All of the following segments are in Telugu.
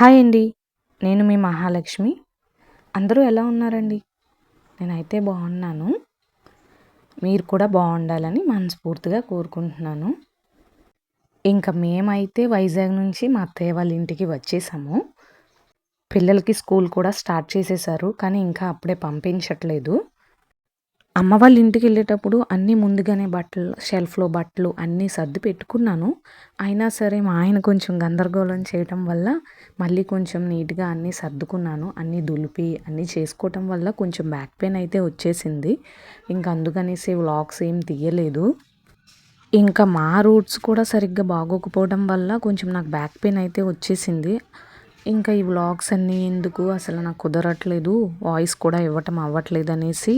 హాయ్ అండి. నేను మీ మహాలక్ష్మి. అందరూ ఎలా ఉన్నారండి? నేనైతే బాగున్నాను. మీరు కూడా బాగుండాలని మనస్ఫూర్తిగా కోరుకుంటున్నాను. ఇంకా మేమైతే వైజాగ్ నుంచి మా అత్తయ్య వాళ్ళ ఇంటికి వచ్చేసాము. పిల్లలకి స్కూల్ కూడా స్టార్ట్ చేసేసారు కానీ ఇంకా అప్పుడే పంపించట్లేదు. అమ్మ వాళ్ళ ఇంటికి వెళ్ళేటప్పుడు అన్నీ ముందుగానే బట్టలు షెల్ఫ్లో బట్టలు అన్నీ సర్ది పెట్టుకున్నాను. అయినా సరే మా ఆయన కొంచెం గందరగోళం చేయటం వల్ల మళ్ళీ కొంచెం నీట్గా అన్నీ సర్దుకున్నాను. అన్నీ దులిపి అన్నీ చేసుకోవటం వల్ల కొంచెం బ్యాక్ పెయిన్ అయితే వచ్చేసింది. ఇంకా అందుకనేసి వ్లాగ్స్ ఏం తీయలేదు. ఇంకా మా రూట్స్ కూడా సరిగ్గా బాగోకపోవడం వల్ల కొంచెం నాకు బ్యాక్ పెయిన్ అయితే వచ్చేసింది. ఇంకా ఈ వ్లాగ్స్ అన్నీ ఎందుకు అసలు నాకు కుదరట్లేదు వాయిస్ కూడా ఇవ్వటం అవ్వట్లేదు అనేసి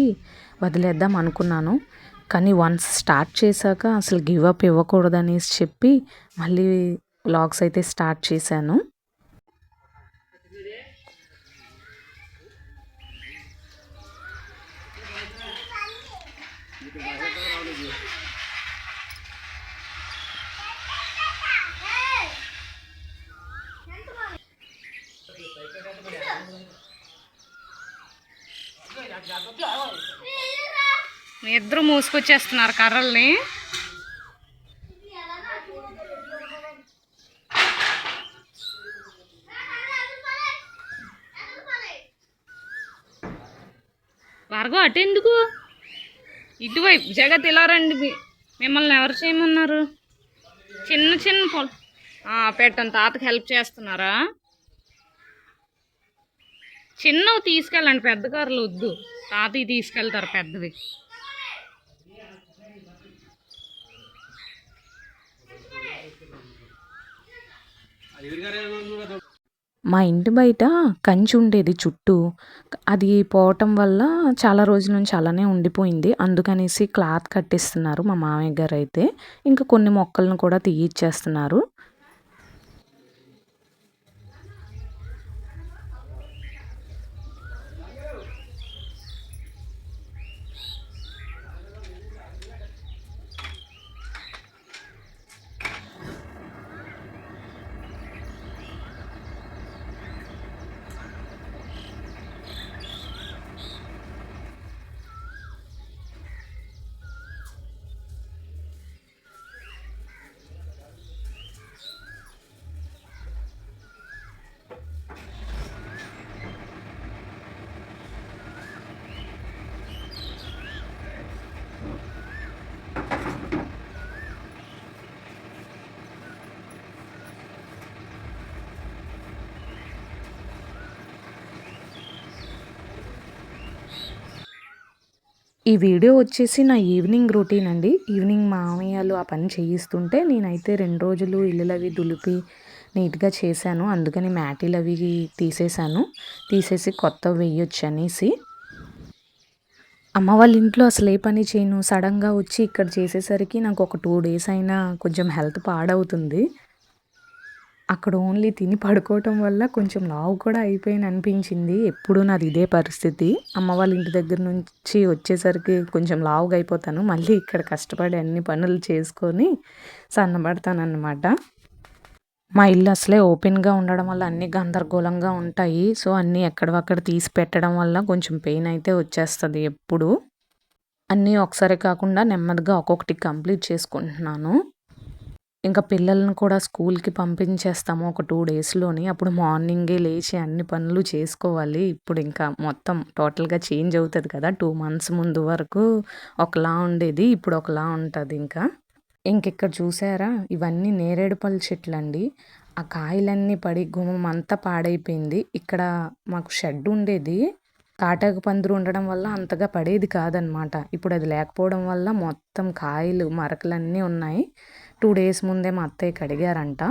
వదిలేద్దాం అనుకున్నాను. కానీ వన్స్ స్టార్ట్ చేశాక అసలు గివ్ అప్ ఇవ్వకూడదు అనేసి చెప్పి మళ్ళీ వ్లాగ్స్ అయితే స్టార్ట్ చేశాను. మీ ఇద్దరు మూసుకొచ్చేస్తున్నారు కర్రల్ని. భార్గవ అటెందుకు ఇటువైపు జగత్ ఇలా రండి మిమ్మల్ని ఎవరు చేయమన్నారు? చిన్న చిన్న పొల పెట్టండి తాతకి హెల్ప్ చేస్తున్నారా? చిన్నవి తీసుకెళ్ళండి పెద్ద కార్లు వద్దు. తాతయ్య తీసుకెళ్తారు పెద్దవి. మా ఇంటి బయట కంచి ఉండేది చుట్టూ. అది పోవటం వల్ల చాలా రోజుల నుంచి అలానే ఉండిపోయింది. అందుకనేసి క్లాత్ కట్టిస్తున్నారు మా మామయ్య గారు అయితే. ఇంకా కొన్ని మొక్కలను కూడా తీయిచ్చేస్తున్నారు. ఈ వీడియో వచ్చేసి నా ఈవినింగ్ రొటీన్ అండి. ఈవినింగ్ మామయ్యలు ఆ పని చేయిస్తుంటే నేనైతే రెండు రోజులు ఇల్లులు అవి దులిపి నీట్గా చేశాను. అందుకని మ్యాటీలు అవి తీసేశాను. తీసేసి కొత్త వేయొచ్చు అనేసి. అమ్మ వాళ్ళ ఇంట్లో అసలు ఏ పని చేయను. సడన్గా వచ్చి ఇక్కడ చేసేసరికి నాకు ఒక టూ డేస్ అయినా కొంచెం హెల్త్ పాడవుతుంది. అక్కడ ఓన్లీ తిని పడుకోవటం వల్ల కొంచెం లావు కూడా అయిపోయిన అనిపించింది. ఎప్పుడు నాది ఇదే పరిస్థితి. అమ్మ వాళ్ళ ఇంటి దగ్గర నుంచి వచ్చేసరికి కొంచెం లావుగా అయిపోతాను. మళ్ళీ ఇక్కడ కష్టపడి అన్ని పనులు చేసుకొని సన్నబడతానన్నమాట. మా ఇల్లు అసలే ఓపెన్గా ఉండడం వల్ల అన్ని గందరగోళంగా ఉంటాయి. సో అన్నీ ఎక్కడవక్కడ తీసి పెట్టడం వల్ల కొంచెం పెయిన్ అయితే వచ్చేస్తుంది ఎప్పుడు. అన్నీ ఒకసారి కాకుండా నెమ్మదిగా ఒక్కొక్కటి కంప్లీట్ చేసుకుంటున్నాను. ఇంకా పిల్లల్ని కూడా స్కూల్కి పంపించేస్తాము ఒక టూ డేస్లోని. అప్పుడు మార్నింగే లేచి అన్ని పనులు చేసుకోవాలి. ఇప్పుడు ఇంకా మొత్తం టోటల్గా చేంజ్ అవుతుంది కదా టూ మంత్స్ ముందు వరకు ఒకలా ఉండేది ఇప్పుడు ఒకలా ఉంటుంది ఇంకా. ఇంక ఇక్కడ చూసారా ఇవన్నీ నేరేడు పళ్ళు చెట్లు అండి ఆ కాయలన్నీ పడి గుమ్మం అంతా పాడైపోయింది. ఇక్కడ మాకు షెడ్ ఉండేది. కాటాకు పందిరు ఉండడం వల్ల అంతగా పడేది కాదనమాట. ఇప్పుడు అది లేకపోవడం వల్ల మొత్తం కాయలు మరకలన్నీ ఉన్నాయి. టూ డేస్ ముందే మా అత్తయ్య కడిగారంట.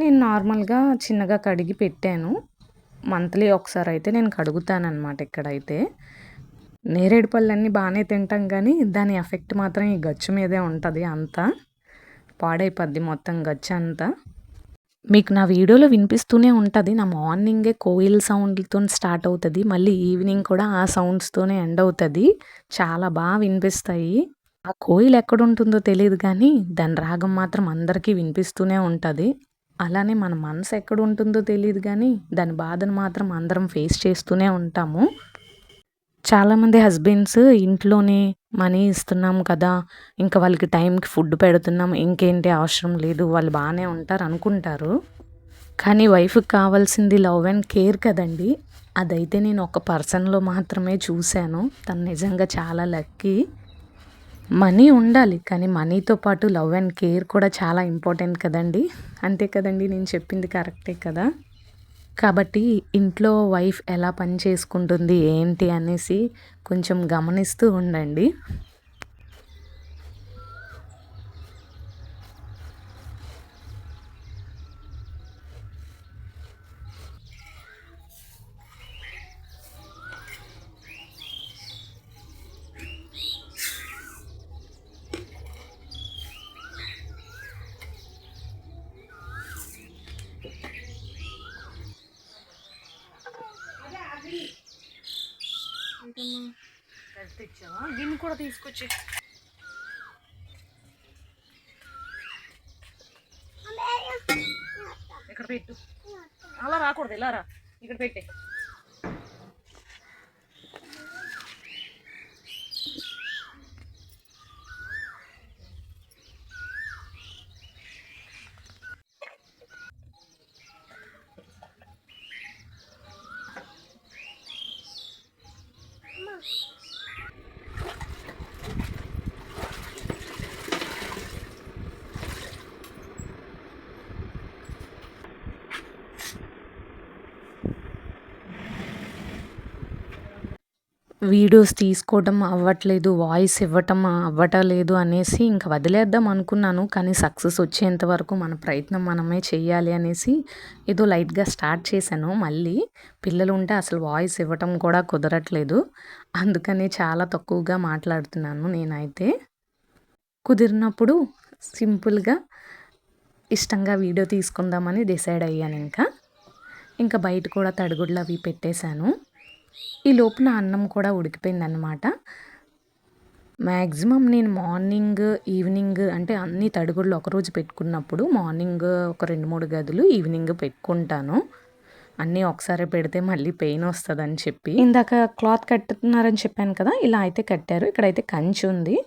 నేను నార్మల్గా చిన్నగా కడిగి పెట్టాను. మంత్లీ ఒకసారి అయితే నేను కడుగుతానమాట ఇక్కడైతే. నేరేడు పళ్ళన్నీ బాగానే తింటాం కానీ దాని ఎఫెక్ట్ మాత్రం ఈ గచ్చు మీదే ఉంటుంది అంతా. పాడైపోద్ది మొత్తం గచ్చు అంతా. మీకు నా వీడియోలో వినిపిస్తూనే ఉంటుంది నా మార్నింగే కోయిల్ సౌండ్తో స్టార్ట్ అవుతుంది మళ్ళీ ఈవినింగ్ కూడా ఆ సౌండ్స్తోనే ఎండ్ అవుతుంది. చాలా బాగా వినిపిస్తాయి. ఆ కోయిల్ ఎక్కడుంటుందో తెలియదు కానీ దాని రాగం మాత్రం అందరికీ వినిపిస్తూనే ఉంటుంది. అలానే మన మనసు ఎక్కడ ఉంటుందో తెలియదు కానీ దాని బాధను మాత్రం అందరం ఫేస్ చేస్తూనే ఉంటాము. చాలామంది హస్బెండ్స్ ఇంట్లోనే మనీ ఇస్తున్నాం కదా ఇంకా వాళ్ళకి టైంకి ఫుడ్ పెడుతున్నాం ఇంకేంటి అవసరం లేదు వాళ్ళు బాగానే ఉంటారు అనుకుంటారు. కానీ వైఫ్కి కావాల్సింది లవ్ అండ్ కేర్ కదండి. అదైతే నేను ఒక పర్సన్లో మాత్రమే చూశాను. తను నిజంగా చాలా లక్కీ. మనీ ఉండాలి కానీ మనీతో పాటు లవ్ అండ్ కేర్ కూడా చాలా ఇంపార్టెంట్ కదండి. అంతే కదండి నేను చెప్పింది కరెక్టే కదా? కాబట్టి ఇంట్లో వైఫ్ ఎలా పని చేసుకుంటుంది ఏంటి అనేసి కొంచెం గమనిస్తూ ఉండండి. తెచ్చావా గిన్నె కూడా తీసుకొచ్చి. ఇక్కడ పెట్టు. అలా రాకూడదు ఇలా రా. ఇక్కడ పెట్టే. వీడియోస్ తీసుకోవడం అవ్వట్లేదు వాయిస్ ఇవ్వటం అవ్వటలేదు అనేసి ఇంకా వదిలేద్దాం అనుకున్నాను. కానీ సక్సెస్ వచ్చేంత వరకు మన ప్రయత్నం మనమే చేయాలి అనేసి ఏదో లైట్గా స్టార్ట్ చేశాను. మళ్ళీ పిల్లలు ఉంటే అసలు వాయిస్ ఇవ్వటం కూడా కుదరట్లేదు. అందుకని చాలా తక్కువగా మాట్లాడుతున్నాను నేనైతే. కుదిరినప్పుడు సింపుల్గా ఇష్టంగా వీడియో తీసుకుందామని డిసైడ్ అయ్యాను ఇంకా. ఇంకా బయట కూడా తడిగుడ్లు అవి పెట్టేశాను. ఈ లోపున అన్నం కూడా ఉడికిపోయిందనమాట మ్యాక్సిమం నేను మార్నింగ్ ఈవినింగ్ అంటే అన్ని తడిగుడ్లు ఒకరోజు పెట్టుకున్నప్పుడు మార్నింగ్ ఒక రెండు మూడు గదులు ఈవినింగ్ పెట్టుకుంటాను. అన్నీ ఒకసారి పెడితే మళ్ళీ పెయిన్ వస్తుందని చెప్పి. ఇందాక క్లాత్ కట్టుతున్నారని చెప్పాను కదా ఇలా అయితే కట్టారు. ఇక్కడైతే కంచి ఉంది.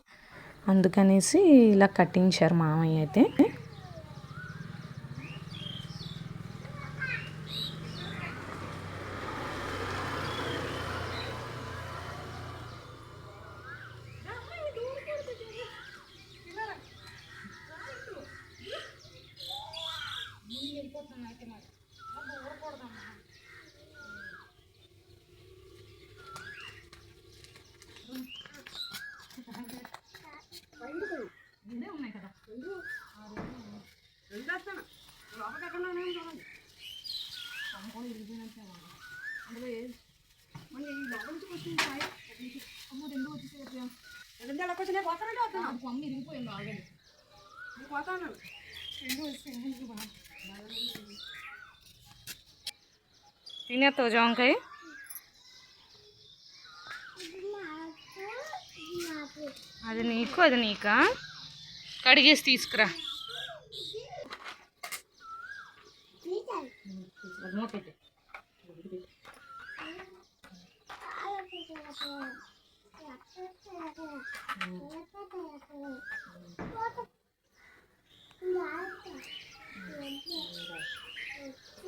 అందుకనేసి ఇలా కట్టించారు మామయ్య అయితే. తినేస్తావు జామకాయ అది నీకు అది నీకా కడిగేసి తీసుకురా ఇక్కడ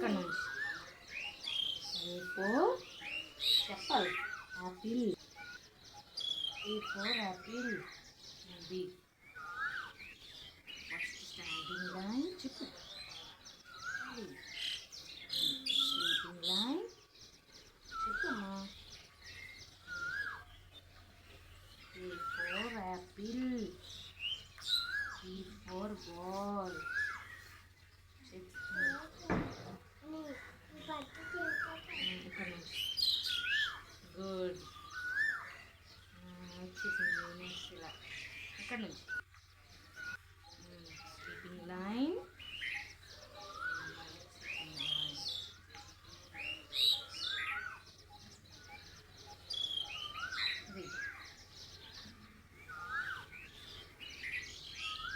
నుంచి చెప్పాలి apple A for apple B first standing line చెప్పు for apple B for ball ఇక్కడ నుంచి గుడ్ వచ్చేసింది నెక్స్ట్ ఇలా ఇక్కడ నుంచి స్లీపింగ్ లైన్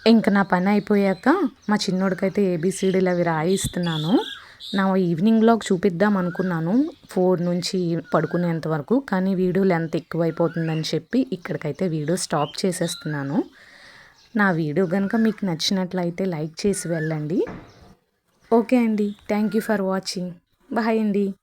ఇంకా నా పని అయిపోయాక మా చిన్నోడికైతే ఏబిసిడీలు అవి రాయిస్తున్నాను. నా ఈవినింగ్ బ్లాగ్ చూపిద్దాం అనుకున్నాను. ఫోర్ నుంచి పడుకునేంత వరకు కానీ వీడియో లెంత్ ఎక్కువైపోతుందని చెప్పి ఇక్కడికైతే వీడియో స్టాప్ చేసేస్తున్నాను. నా వీడియో కనుక మీకు నచ్చినట్లయితే లైక్ చేసి వెళ్ళండి. ఓకే అండి. Thank you for watching bye అండి.